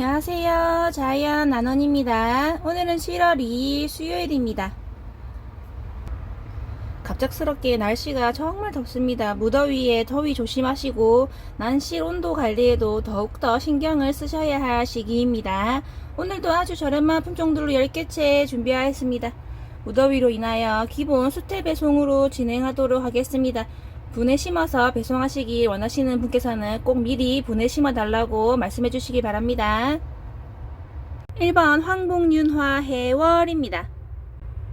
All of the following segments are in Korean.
안녕하세요. 자이언 나넌입니다. 오늘은 7월 2일 수요일입니다. 갑작스럽게 날씨가 정말 덥습니다. 무더위에 더위 조심하시고 난실 온도 관리에도 더욱더 신경을 쓰셔야 할 시기입니다. 오늘도 아주 저렴한 품종들로 10개째 준비하였습니다. 무더위로 인하여 기본 수태 배송으로 진행하도록 하겠습니다. 분해 심어서 배송하시길 원하시는 분께서는 꼭 미리 분해 심어 달라고 말씀해 주시기 바랍니다. 1번 황복윤화 해월입니다.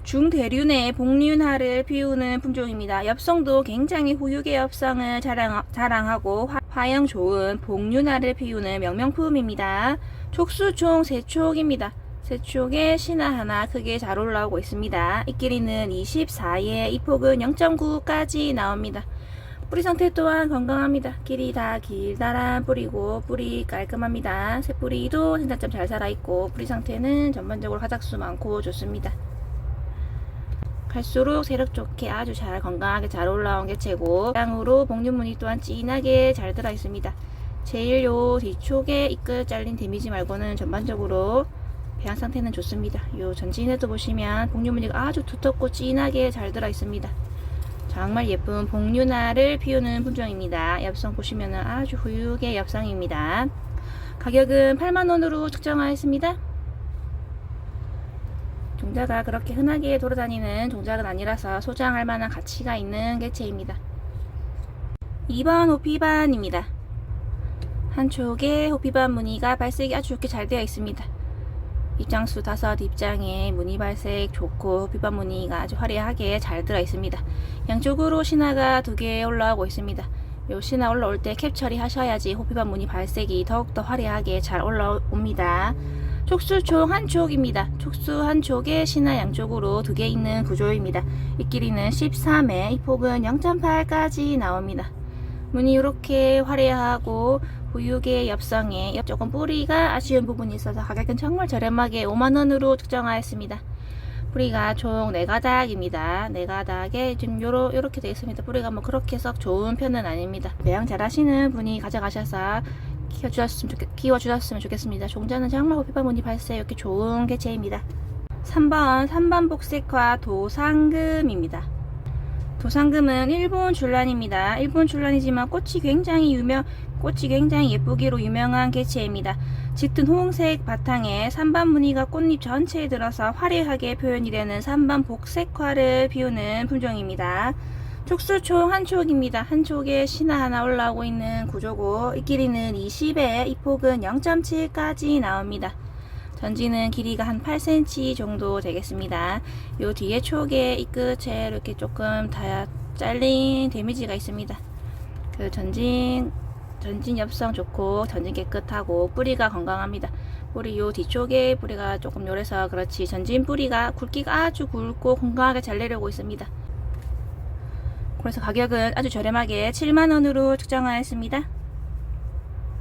중대륜의 복륜화를 피우는 품종입니다. 엽성도 굉장히 후유의 엽성을 자랑, 화, 화형 좋은 복륜화를 피우는 명명품입니다. 촉수 총 3촉입니다. 3촉에 신화 하나 크게 잘 올라오고 있습니다. 이 길이는 24에 이 폭은 0.9까지 나옵니다. 뿌리 상태 또한 건강합니다. 길이 다 길다란 뿌리고 뿌리 깔끔합니다. 새뿌리도 생장점 잘 살아있고 뿌리 상태는 전반적으로 화작수 많고 좋습니다. 갈수록 세력 좋게 아주 잘 건강하게 잘 올라온 개체고 땅으로 복륜무늬 또한 진하게 잘 들어있습니다. 제일 요 뒤쪽에 이끌 잘린 데미지 말고는 전반적으로 배양 상태는 좋습니다. 요 전진에도 보시면 복륜무늬가 아주 두텁고 진하게 잘 들어있습니다. 정말 예쁜 복륜화를 피우는 품종입니다. 엽성 보시면 아주 후육의 엽성입니다. 가격은 8만원으로 측정하였습니다. 종자가 그렇게 흔하게 돌아다니는 종작은 아니라서 소장할 만한 가치가 있는 개체입니다. 2번 호피반입니다. 한쪽에 호피반 무늬가 발색이 아주 좋게 잘 되어 있습니다. 입장수 다섯 입장에 무늬 발색 좋고 호피반 무늬가 아주 화려하게 잘 들어 있습니다. 양쪽으로 신화가 두 개 올라오고 있습니다. 요 신화 올라올 때 캡 처리하셔야지 호피반 무늬 발색이 더욱더 화려하게 잘 올라옵니다. 촉수 총 한 촉입니다. 촉수 한 촉에 신화 양쪽으로 두 개 있는 구조입니다. 이 길이는 13에 이 폭은 0.8까지 나옵니다. 무늬 이렇게 화려하고 우육의 엽성에 조금 뿌리가 아쉬운 부분이 있어서 가격은 정말 저렴하게 5만원으로 측정하였습니다. 뿌리가 총 4가닥입니다. 4가닥에 지금 요러, 요렇게 되어 있습니다. 뿌리가 뭐 그렇게 썩 좋은 편은 아닙니다. 배양 잘 하시는 분이 가져가셔서 키워주셨으면, 좋겠, 키워주셨으면 좋겠습니다. 종자는 정말 호피바 무늬 발색 이렇게 좋은 개체입니다. 3번 3번 복색화 도상금입니다. 도상금은 일본 줄란입니다. 일본 줄란이지만 꽃이 굉장히 유명, 꽃이 굉장히 예쁘기로 유명한 개체입니다. 짙은 호홍색 바탕에 3번 무늬가 꽃잎 전체에 들어서 화려하게 표현이 되는 3번 복색화를 피우는 품종입니다. 촉수 총 한 촉입니다. 한 촉에 신화 하나 올라오고 있는 구조고 이 길이는 20에 이 폭은 0.7까지 나옵니다. 전지는 길이가 한 8cm 정도 되겠습니다. 요 뒤에 촉에 이 끝에 이렇게 조금 다 잘린 데미지가 있습니다. 그 전진 전진 엽성 좋고 전진 깨끗하고 뿌리가 건강합니다. 뿌리 요 뒤쪽에 뿌리가 조금 요래서 그렇지 전진 뿌리가 굵기가 아주 굵고 건강하게 잘 내려오고 있습니다. 그래서 가격은 아주 저렴하게 7만원으로 측정하였습니다.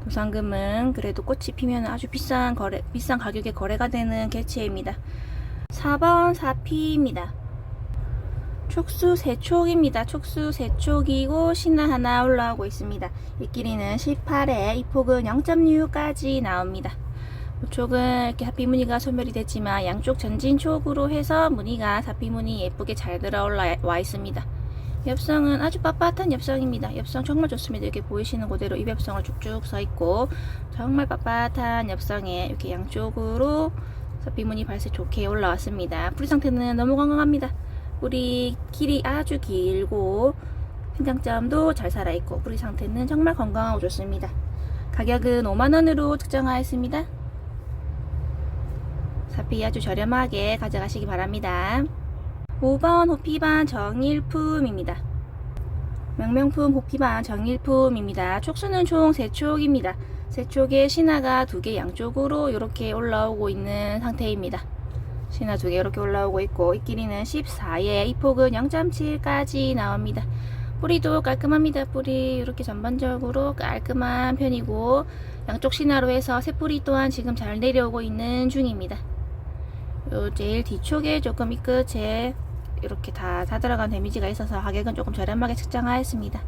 도상금은 그래도 꽃이 피면 아주 비싼 거래, 비싼 가격에 거래가 되는 개체입니다. 4번 사피입니다. 촉수 3촉입니다. 촉수 3촉이고 신화 하나 올라오고 있습니다. 이 길이는 18에 이 폭은 0.6까지 나옵니다. 이쪽은 이렇게 사피 무늬가 소멸이 됐지만 양쪽 전진 촉으로 해서 무늬가 사피 무늬 예쁘게 잘 들어와 있습니다. 엽성은 아주 빳빳한 엽성입니다. 엽성 정말 좋습니다. 이렇게 보이시는 그대로 입엽성을 쭉쭉 서 있고 정말 빳빳한 엽성에 이렇게 양쪽으로 비무늬 발색 좋게 올라왔습니다. 뿌리 상태는 너무 건강합니다. 뿌리 길이 아주 길고 생장점도 잘 살아있고 뿌리 상태는 정말 건강하고 좋습니다. 가격은 5만원으로 측정하였습니다. 사피 아주 저렴하게 가져가시기 바랍니다. 5번 호피반 정일품입니다. 명명품 호피반 정일품입니다. 촉수는 총 3촉입니다. 3촉에 신화가 2개 양쪽으로 이렇게 올라오고 있는 상태입니다. 신화 2개 이렇게 올라오고 있고 이 길이는 14에 이 폭은 0.7까지 나옵니다. 뿌리도 깔끔합니다. 뿌리 이렇게 전반적으로 깔끔한 편이고 양쪽 신화로 해서 새뿌리 또한 지금 잘 내려오고 있는 중입니다. 요 제일 뒤쪽에 조금 이 끝에 이렇게 다, 다 들어간 데미지가 있어서 가격은 조금 저렴하게 측정하였습니다.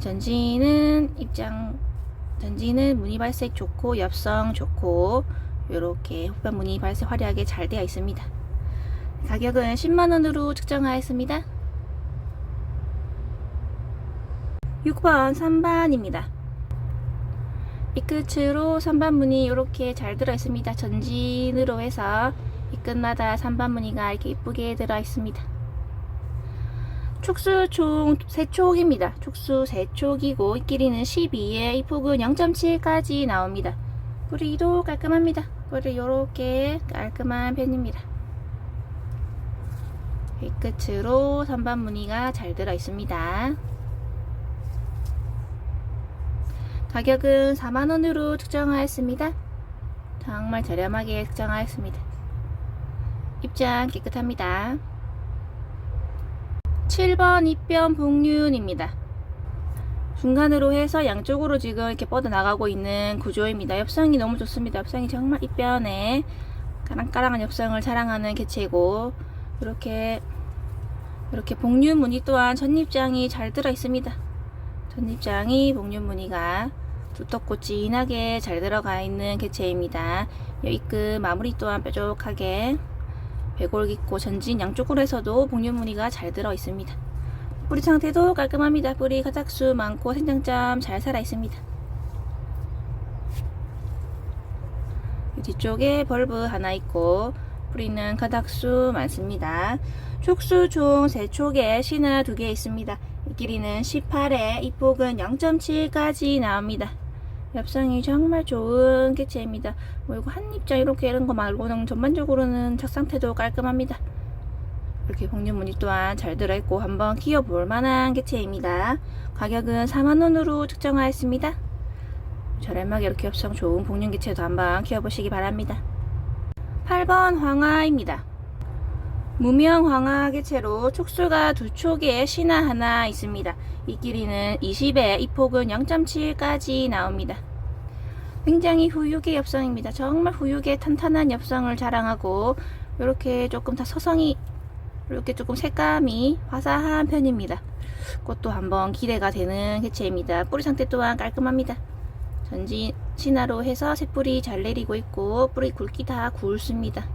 전지는 입장 전지는 무늬 발색 좋고 엽성 좋고 이렇게 호반 무늬 발색 화려하게 잘 되어 있습니다. 가격은 10만원으로 측정하였습니다. 6번 3반입니다. 이 끝으로 3반 무늬 이렇게 잘 들어 있습니다. 전진으로 해서 이 끝마다 3반 무늬가 이렇게 이쁘게 들어 있습니다. 촉수 총 3촉입니다. 촉수 3촉이고 이 길이는 12에 이 폭은 0.7까지 나옵니다. 뿌리도 깔끔합니다. 뿌리 이렇게 깔끔한 편입니다. 이 끝으로 3반 무늬가 잘 들어 있습니다. 가격은 4만원으로 측정하였습니다. 정말 저렴하게 측정하였습니다. 입장 깨끗합니다. 7번 입변 복륜입니다. 중간으로 해서 양쪽으로 지금 이렇게 뻗어나가고 있는 구조입니다. 엽성이 너무 좋습니다. 엽성이 정말 입변에 까랑까랑한 엽성을 자랑하는 개체고 이렇게 이렇게 복륜 무늬 또한 전립장이 잘 들어 있습니다. 전립장이 복륜 무늬가 두텁고 진하게 잘 들어가 있는 개체입니다. 여기 끝 마무리 또한 뾰족하게 배골 깊고 전진 양쪽으로 해서도 복륜 무늬가 잘 들어 있습니다. 뿌리 상태도 깔끔합니다. 뿌리 가닥수 많고 생장점 잘 살아 있습니다. 이 뒤쪽에 벌브 하나 있고 뿌리는 가닥수 많습니다. 촉수 총 3촉에 신화 2개 있습니다. 이 길이는 18에 이 폭은 0.7까지 나옵니다. 엽성이 정말 좋은 개체입니다. 뭐 이거 한 입장 이렇게 이런 거 말고는 전반적으로는 착 상태도 깔끔합니다. 이렇게 복륜무늬 또한 잘 들어있고 한번 키워볼 만한 개체입니다. 가격은 4만원으로 측정하였습니다. 저렴하게 이렇게 엽성 좋은 복륜 개체도 한번 키워보시기 바랍니다. 8번 황화입니다. 무명 황화 개체로 촉수가 두 촉에 신화 하나 있습니다. 이 길이는 20에 이 폭은 0.7까지 나옵니다. 굉장히 후육의 엽성입니다. 정말 후육의 탄탄한 엽성을 자랑하고 이렇게 조금 다 서성이 이렇게 조금 색감이 화사한 편입니다. 그것도 한번 기대가 되는 개체입니다. 뿌리 상태 또한 깔끔합니다. 전진 신화로 해서 새뿌리 잘 내리고 있고 뿌리 굵기 다 굵습니다.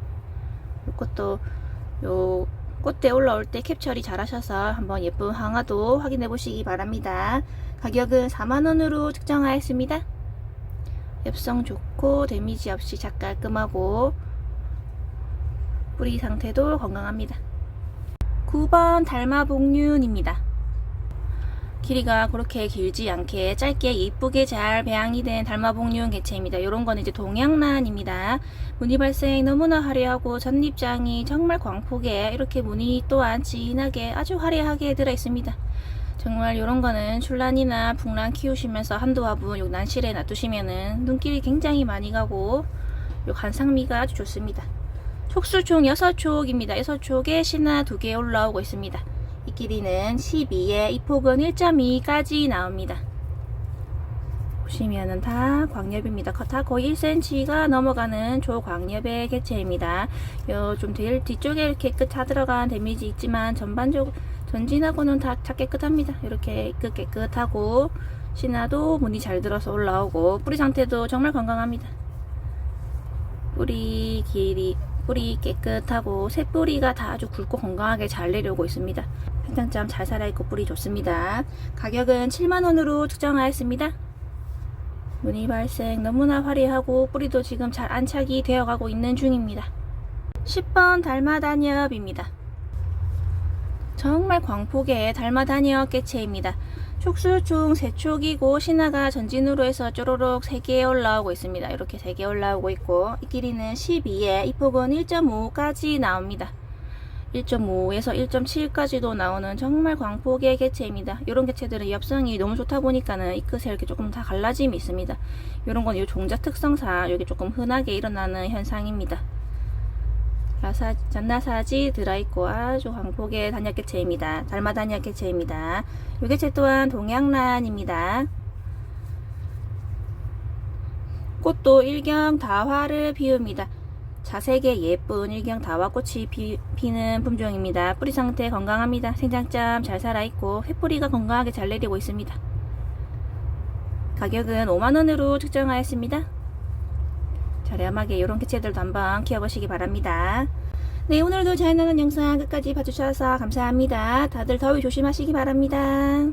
이것도 요 꽃대 올라올 때 캡처리 잘 하셔서 한번 예쁜 황화도 확인해 보시기 바랍니다. 가격은 4만원으로 측정하였습니다. 엽성 좋고 데미지 없이 작 깔끔하고 뿌리 상태도 건강합니다. 9번 달마복륜입니다. 길이가 그렇게 길지 않게 짧게 이쁘게 잘 배양이 된 달마복륜 개체입니다. 이런 거는 이제 동양란입니다. 무늬 발색 너무나 화려하고 전립장이 정말 광폭에 이렇게 무늬 또한 진하게 아주 화려하게 들어 있습니다. 정말 이런 거는 출란이나 북란 키우시면서 한두 화분 요 난실에 놔두시면은 눈길이 굉장히 많이 가고 요 간상미가 아주 좋습니다. 촉수 총 6촉입니다. 6촉에 신화 2개 올라오고 있습니다. 이 길이는 12에 이 폭은 1.2까지 나옵니다. 보시면은 다 광엽입니다. 다 거의 1cm가 넘어가는 조광엽의 개체입니다. 요 좀 뒤쪽에 이렇게 끝차 들어간 데미지 있지만 전반적으로 전진하고는 다, 다 깨끗합니다. 이렇게 끝 깨끗하고 신화도 무늬 잘 들어서 올라오고 뿌리 상태도 정말 건강합니다. 뿌리 길이 뿌리 깨끗하고 새뿌리가 다 아주 굵고 건강하게 잘 내려오고 있습니다. 한장점 잘 살아있고 뿌리 좋습니다. 가격은 7만원으로 측정하였습니다. 무늬 발색 너무나 화려하고 뿌리도 지금 잘 안착이 되어가고 있는 중입니다. 10번 달마다니업입니다. 정말 광폭의 달마다니업 개체입니다. 촉수 총 3촉이고 신화가 전진으로 해서 쪼로록 3개 올라오고 있습니다. 이렇게 3개 올라오고 있고 이 길이는 12에 이 폭은 1.5까지 나옵니다. 1.5에서 1.7까지도 나오는 정말 광폭의 개체입니다. 이런 개체들은 엽성이 너무 좋다 보니까는 이 끝에 이렇게 조금 다 갈라짐이 있습니다. 이런 건 이 종자 특성상 여기 조금 흔하게 일어나는 현상입니다. 야사, 잔나사지 들어있고 아주 광폭의 단약개체입니다. 달마 단약개체입니다. 이 개체 또한 동양란입니다. 꽃도 일경 다화를 피웁니다. 자색의 예쁜 일경 다화꽃이 피, 피는 품종입니다. 뿌리 상태 건강합니다. 생장점 잘 살아있고 휘뿌리가 건강하게 잘 내리고 있습니다. 가격은 5만원으로 측정하였습니다. 저렴하게 이런 개체들도 한번 키워보시기 바랍니다. 네, 오늘도 자연나는 영상 끝까지 봐주셔서 감사합니다. 다들 더위 조심하시기 바랍니다.